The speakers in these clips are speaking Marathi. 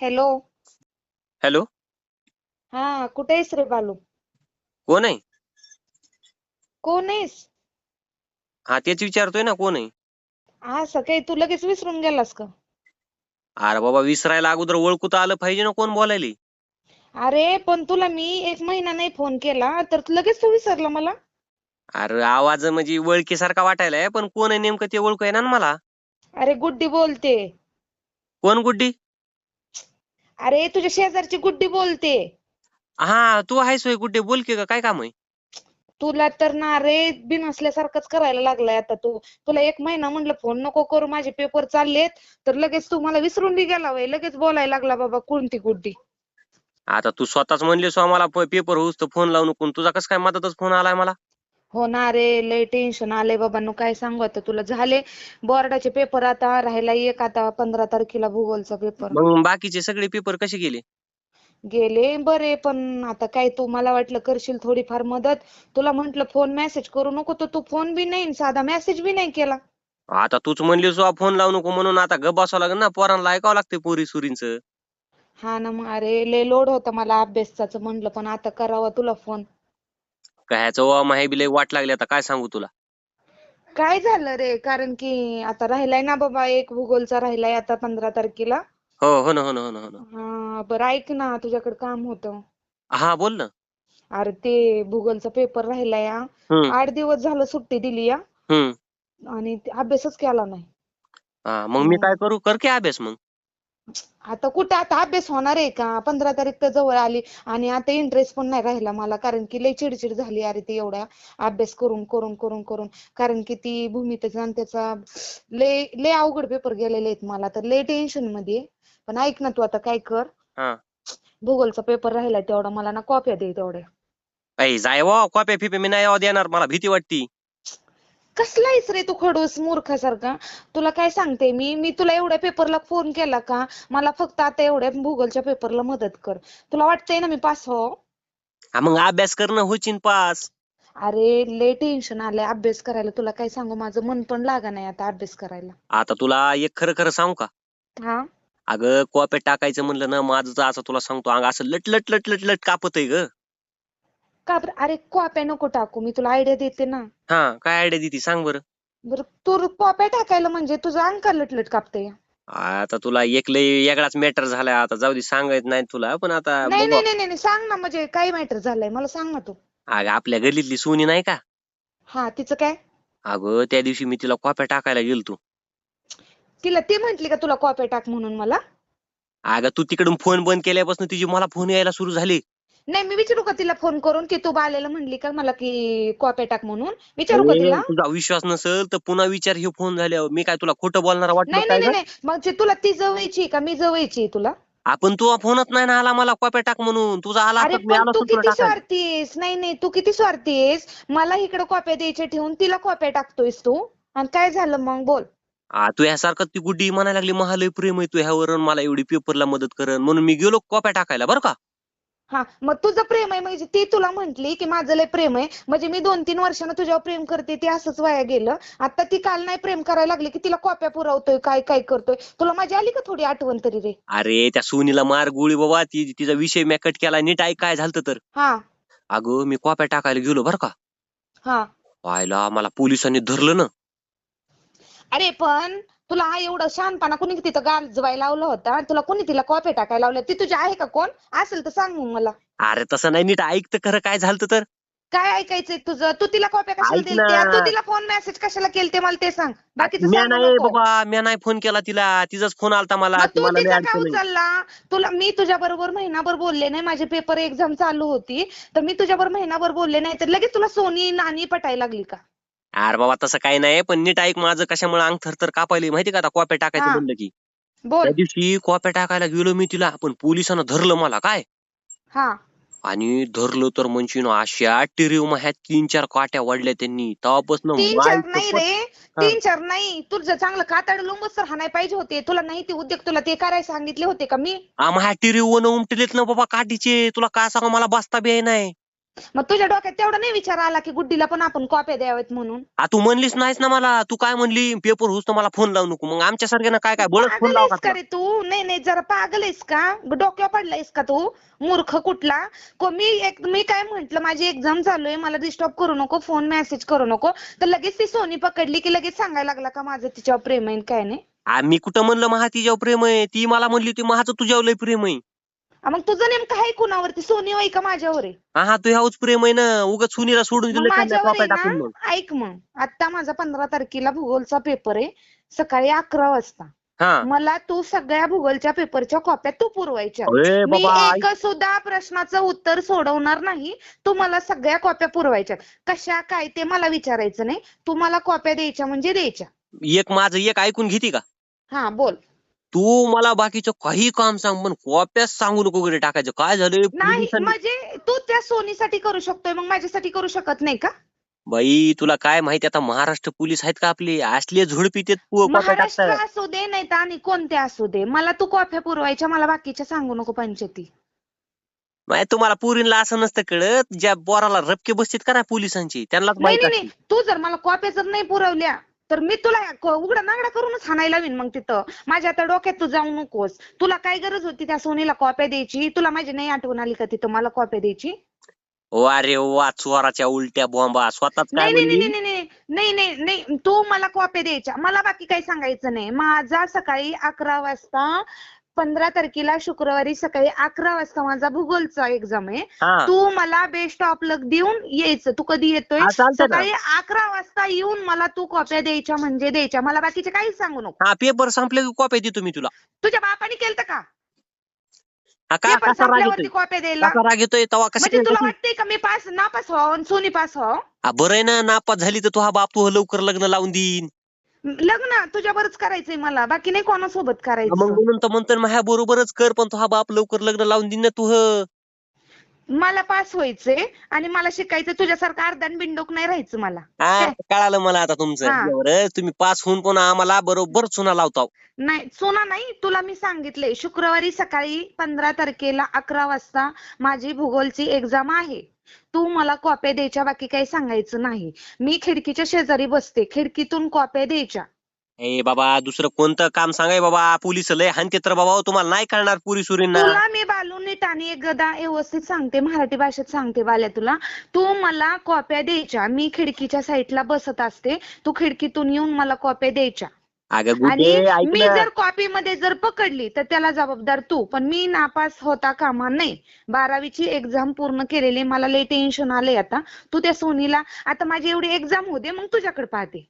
हॅलो. हॅलो. हा कुठे आहेस रे बालू? कोण आहे? कोण आहेस? हा तेच विचारतोय ना कोण आहे? असं काही तू लगेच विसरून गेलास का? अरे बाबा विसरायला अगोदर ओळखू तर आलं पाहिजे ना कोण बोलायली? अरे पण तुला मी एक महिना नाही फोन केला तर लगेच तू विसरला मला? अरे आवाज म्हणजे ओळखीसारखा वाटायलाय पण कोण आहे नेमकं ते ओळखू ना मला? अरे गुड्डी बोलते. कोण गुड्डी? अरे तुझ्या शेजारची गुड्डी बोलते. हा तू आहेस होय गुड्डी बोल की ग काय काम आहे? तुला तर ना रे बिनसल्यासारखंच करायला लागलाय आता तू. तुला एक महिना म्हणलं फोन नको करू माझे पेपर चाललेत तर लगेच तू मला विसरून बी गेला वय लगेच बोलायला लागला बाबा कोणती गुड्डी. आता तू स्वतःच म्हणलीस हो मला पेपर होऊस तर फोन लावू नको तुझा कसं काय मदतच फोन आलाय मला? हो ना रे लय टेन्शन आलंय बाबांनो काय सांगू आता तुला? झाले बोर्डाचे पेपर आता राहिला एक आता पंधरा तारखेला भूगोलचा पेपर मग बाकीचे सगळे पेपर कसे गेले? गेले बरे पण आता काय तू मला वाटलं करशील थोडीफार मदत. तुला म्हंटल फोन मेसेज करू नको तर तू फोन बी नाही साधा मेसेज बी नाही केला. आता तूच म्हणलीस हो फोन लावू नको म्हणून आता गप बसावं लागेल ना पोरांना ऐकावं लागते पोरी सुरींचं. हा ना मग अरे लय लोड होता मला अभ्यासाचं म्हंटल पण आता करावा तुला फोन कायचं वा माही बी लय वाट लागली आता काय सांगू तुला? काय झालं रे? कारण की आता राहिलाय ना बाबा एक भूगोलचा राहिलाय आता पंधरा तारखेला. हो हो ना हो ना हो ना हो ना. हा बरं ऐक ना तुझ्याकडे काम होतं. हा बोल ना. अरे ते भूगोलचा पेपर राहिलाय हा. हम्म. आठ दिवस झालं सुट्टी दिली या हम्म. आणि ते अभ्यासच केला नाही. हा मग मी काय करू? कर की अभ्यास मग. आता कुठे आता अभ्यास होणार आहे का? पंधरा तारीख तर जवळ आली आणि आता इंटरेस्ट पण नाही राहिला मला कारण की लय चिडचिड झाली अरे ते एवढा अभ्यास करून करून करून करून. कारण की ती भूमितीचा आणि त्याचा लय लय अवघड पेपर गेलेले आहेत मला. तर लय टेन्शनमध्ये. पण ऐक ना तू आता काय कर. हा. भूगोलचा पेपर राहिला तेवढा मला ना कॉप्या दे तेवढ्या. जाय कॉप्या फिपे मी नाही यावं देणार मला भीती वाटती. कसला आहेस रे तू खडूस मूर्खासारखा. तुला काय सांगते मी? मी तुला एवढ्या पेपरला फोन केला का? मला फक्त आता एवढ्या भूगोलच्या पेपरला मदत कर. तुला वाटतंय ना मी पास हो? हा मग अभ्यास करणं होचीन पास अरे लय टेन्शन आलंय. अभ्यास करायला तुला काय सांगू? माझं मन पण लागा नाही आता अभ्यास करायला. आता तुला एक खरं खरं सांगू का? हा? अगं कॉप्या टाकायचं म्हणलं ना माझं तर असं तुला सांगतो अंग असं लट लट लट लट लट कापत ग. का बरं? अरे कॉप्या नको टाकू मी तुला आयडिया देते ना. हा काय आयडिया देती? सांग बरं. बरं तू कॉप्या टाकायला म्हणजे तुझं अंग का लटलट कापते आता तुला एक लय वेगळाच मॅटर झालाय. आता जाऊ दे सांगायचं नाही तुला पण आता नाही बघू. नाही नाही नाही सांग ना म्हणजे काय मॅटर झालंय? मला सांग ना तू. अगं आपल्या गल्लीतली सोनी नाही का? हा तिचं काय? अगं त्या दिवशी मी तिला कॉप्या टाकायला गेलतो तिला ती म्हंटली का तुला कॉप्या टाक म्हणून मला? अगं तू तिकडून फोन बंद केल्यापासून तिची मला फोन यायला सुरू झाले. नाही मी विचारू का तिला फोन करून की तू बालेला म्हणली का मला की कॉप्या टाक म्हणून? विचारू का तिला? तुझा विश्वास नसेल तर पुन्हा विचार हे फोन झाल्यावर. मी काय तुला खोटं बोलणार वाटलं नाही काय नाही नाही गं? नाही मग जे तुला ती जवळची आहे का? मी जवळची आहे तुला. आपण तू फोनच नाही ना आला मला कॉप्या टाक म्हणून. तुझा आला अरे असता मी पण आलो तू असतो तुला किती टाकायला. स्वार्थी आहेस नाही नाही तू किती स्वार्थी आहेस मला इकडे कॉप्या द्यायच्या ठेवून तिला कॉप्या टाकतोयस तू. आणि काय झालं मग? बोल. आ, तू ह्यासारखं ती गुड्डी म्हणायला लागली महालय प्रेम आहे तू ह्यावर आणि मला एवढी पेपरला मदत करन म्हणून मी गेलो कॉप्या टाकायला. बरं का? हा मग तुझं प्रेम आहे म्हणजे ती तुला म्हंटली की माझं लय प्रेम आहे. म्हणजे मी दोन तीन वर्षानं तुझ्यावर प्रेम करते ते असंच वाया गेलं. आता ती काल नाही प्रेम करायला लागली की तिला कॉप्या पुरवतोय काय काय करतोय. तुला माझी आली का थोडी आठवण तरी रे? अरे त्या सोनीला मार गोळी बाबा ती तिचा विषय मी कट केला नीट ऐक काय झालं तर. हा. अगं मी कॉप्या टाकायला गेलो बरं का. हा. व्हायला मला पोलिसांनी धरलं ना. अरे पण तुला हा एवढं शहाणपणा कोणी तिथं गाजवायला लावला होता? तुला कोणी तिला कॉप्या टाकायला लावल्या ती तुझी आहे का कोण? असेल तर सांग मग मला. अरे तसं नाही नीट ऐक तर खरं काय झालं तर. काय ऐकायचंय तुझं? तू तिला कॉप्या कशाला ऐक दिलत्या ना. तू तिला फोन मेसेज कशाला केलते मला ते सांग. बाकीचं म्या सांगू नाही नको बाबा म्या नाही फोन केला तिला. तिचाच फोन आलता मला. मग तू मला लय तिचा का अडचण आहे. उचलला? तुला मी तुझ्या बरोबर महिनाभर बोलले नाही. माझे पेपर एक्झाम चालू होती. तर मी तुझ्याबरोबर महिनाभर बोलले नाही. तर लगेच तुला सोनी नानी पटायला लागली का? अरे बाबा तसं काही नाही पण नीट ऐक माझं कशामुळे अंग थरथर कापायली? माहिती का आता कॉप्या टाकायचं हा. म्हणलं की? बोल. त्या दिवशी कॉप्या टाकायला गेलो मी तिला पण पोलिसांना धरलं मला काय? हा. आणि धरलं तर म्हणशील अशा टिरीव ह्या तीन चार काट्या वाढल्या त्यांनी. तेव्हापासून तीन चार नाही रे. हा. तीन चार नाही. तुझं चांगलं कातड लोंबच तर हाणाय पाहिजे होते. तुला नाही ते उद्योग तुला ते करायला सांगितले होते का मी? आम्हा टिरीव वन उमटलेत ना बाबा काठीचे. तुला काय सांगा मला बसता बी नाही. मग तुझ्या डोक्यात तेवढा नाही विचार आला की गुड्डीला पण आपण कॉप्या द्याव्यात म्हणून. आ तू म्हणलीस नाहीस ना मला. तू काय म्हणली? पेपर होस तर मला फोन लावू नको. मग आमच्या सारख्यानं काय काय बळच फोन पागल लावा आहेस का? रे तू? नाही नाही जरा पागल आहेस का? डोक्यावर पडलायस का तू? मूर्ख कुठला? को मी एक मी काय म्हंटल? माझी एक्झाम चालू आहे मला डिस्टर्ब करू नको. फोन मेसेज करू नको. तर लगेच ती सोनी पकडली की लगेच सांगायला लागला का माझं तिच्यावर प्रेम आहे आणि काय नाही? आम्ही कुठं म्हणलं महा तिच्यावर प्रेम आहे? ती मला म्हणली होती महाचं तुझ्यावर लय प्रेम आहे. मग तुझं नेमकं आहे कुणावरती? सोनी आहे का माझ्यावर आहे? हा हा तू ह्याच प्रेम आहे ना उगाच सुनीला सोडून मग दिलं माझ्यावर टाकून ना ऐक मग. आता माझा पंधरा तारखेला भूगोलचा पेपर आहे. सकाळी अकरा वाजता. हा. मला तू सगळ्या भूगोलच्या पेपरच्या कॉप्या तू पुरवायच्या. अरे मी बाबा एक सुद्धा प्रश्नाचं उत्तर सोडवणार नाही. तू मला सगळ्या कॉप्या पुरवायच्या. कशा काय ते मला विचारायचं नाही. तू मला कॉप्या द्यायच्या म्हणजे द्यायच्या. एक माझं एक ऐकून घेते का? हा बोल. तू मला बाकीचं काही काम सांग पण कॉप्याच सांगू नको वगैरे टाकायचं. काय झालं नाही पोलिसांनी म्हणजे तू त्या सोनीसाठी करू शकतोय मग माझ्यासाठी करू शकत नाही का? बाई तुला काय माहिती आता महाराष्ट्र पोलीस आहेत का आपले? असले झोडपी ते कॉप्या महाराष्ट्र टाकतात. असू दे नाही तर आणि कोणते असू दे. मला तू कॉप्या पुरवायच्या मला बाकीच्या सांगू नको पंचायती. नाही तुम्हाला पुरीला असं नसतं कळत. ज्या बोराला रपके बसतात का पोलिसांची? त्यांनाच नाही माहीत नाही नाही. असते तू जर मला कॉप्या जर नाही पुरवल्या तर मी तुला उघडा नागडा करूनच हाणायला लावीन मग तिथं. माझ्या आता डोक्यात तू जाऊ नकोस. तुला काय गरज होती त्या सोनीला कॉप्या द्यायची? तुला माझी नाही आठवण आली का तिथं मला कॉप्या द्यायची? वा रे वा चोराच्या उलट्या बॉम्बा स्वतःच काय नाही नाही नाही म्हणली नाही नाही नाही नाही नाही तू मला कॉप्या द्यायच्या. मला बाकी काही सांगायचं नाही. माझा सकाळी अकरा वाजता पंधरा तारखेला शुक्रवारी सकाळी अकरा वाजता माझा भूगोलचा एक्झाम आहे. हा. तू मला बेस्ट ऑफ लक देऊन यायचं. तू कधी येतोय? हा, चालतंय ना. सकाळी अकरा वाजता येऊन मला तू कॉप्या द्यायच्या म्हणजे द्यायच्या. मला बाकीचे काहीच सांगू नको. हा पेपर संपले की कॉप्या देतो मी तुला. तुझ्या बापाने केलं का? हा का? पेपर कसा राग संपल्यावरती येतोय? कॉप्या द्यायला. कसा राग येतोय? तेव्हा कसं म्हणजे तुला वाटतंय का मी पास नापास व्हावं आणि सोनी पास व्हावं? हा, बरं आहे ना नापास झाली तर तुझा बाप तू लवकर लग्न लावून देईन. लग्न तुझ्यावरच करायचंय मला. बाकी नाही कोणासोबत मग करायचं. म्हणून तर म्हणतो माझ्या बरोबरच कर पण तुझा बाप लवकर लग्न लावून देईन ना तू मला पास व्हायचंय आणि मला शिकायचं तुझ्यासारखं अर्धान बिंडोक नाही राहायचं मला. हा? कळालं मला आता तुमचं. हा. बरं तुम्ही पास होऊन पण आम्हाला बरोबर चुना लावता नाही सोना नाही तुला मी सांगितलंय. शुक्रवारी सकाळी पंधरा तारखेला अकरा वाजता माझी भूगोलची एक्झाम आहे. तू मला कॉप्या द्यायच्या बाकी काही सांगायचं नाही. मी खिडकीच्या शेजारी बसते. खिडकीतून कॉप्या द्यायच्या. ए बाबा दुसरं कोणतं काम सांगाय बाबा? पोलीस लय हानते तर बाबा तुम्हाला नाही कळणार पुरी सुरींना तुला मी बालू नीट आणि एकदा व्यवस्थित सांगते मराठी भाषेत सांगते बाल्या तुला. तू मला कॉप्या द्यायच्या. मी खिडकीच्या साईडला बसत असते. तू खिडकीतून येऊन मला कॉप्या द्यायच्या. अगं आणि मी जर कॉपी मध्ये जर पकडली तर त्याला जबाबदार तू. पण मी नापास होता कामा नाही बारावीची एक्झाम पूर्ण केलेली मला लय टेन्शन आलंय आता. तू त्या सोनीला आता माझी एवढी एक्झाम होऊ दे मग तुझ्याकडे पाहते.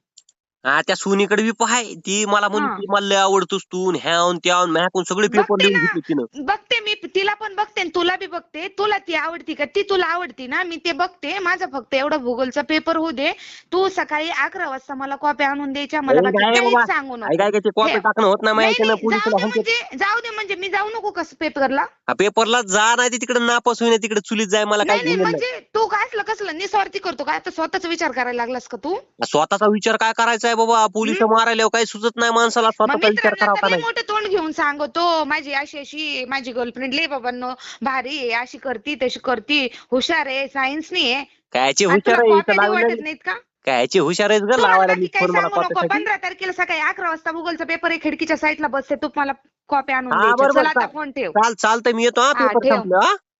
हा त्या सोनीकडे बी पाहाय. ती मला. म्हणते मला लय आवडतोस तू ह्यावून त्यावून माझ्याकडून सगळे पेपर बघते लिहून ना. घेतले तिनं. बघते मी तिला पण बघते आणि तुला बी बघते. तुला ती आवडती का? ती तुला आवडती ना. मी ते बघते. माझा फक्त एवढा भूगोलचा पेपर होऊ दे. तू सकाळी अकरा वाजता मला कॉप्या आणून द्यायच्या. मला बाकी काय काहीच बाबा? सांगू नको. ऐक ते कॉपी. टाकणं होत नाही नाही, माहिती ना नाही, जाऊ पोलिसाला दे म्हणजे जाऊ दे म्हणजे मी जाऊ नको कसं पेपरला? पेपरला जा नाही ते तिकडे नापास होईना तिकडे चुलीत जाय मला काय नाही नाही. घेणं नाही. म्हणजे तू काय असलं कसलं निस्वार्थी करतो काय आता स्वतःचा विचार करायला लागलास का तू? स्वतःचा विचार काय करायचा? आहे बाबा पोलीस मारायला काही सुचत नाही माणसाला स्वतःचा विचार करावा का नाही. मोठं तोंड घेऊन सांगतो. माझी अशी अशी माझी गर्लफ्रेंड लय बाबांनो. भारी आहे अशी करती तशी करती. हुशार आहे सायन्स नाही आहे. कायचे आणि हुशार आहे इथं वाटत नाहीत का? कायचे हुशार आहेस ग लावायला बाकी मी काही फोन मला सांगू नको? कॉप्यासाठी पंधरा तारखेला सकाळी अकरा वाजता भूगोलचा पेपर आहे खिडकीच्या साईडला बसते तू मला कॉप्या आणून हा, बरोबर, चल आता. फोन ठेव. चाल चालतंय मी येतो हा हा, पेपर ठेव. संपलं हा.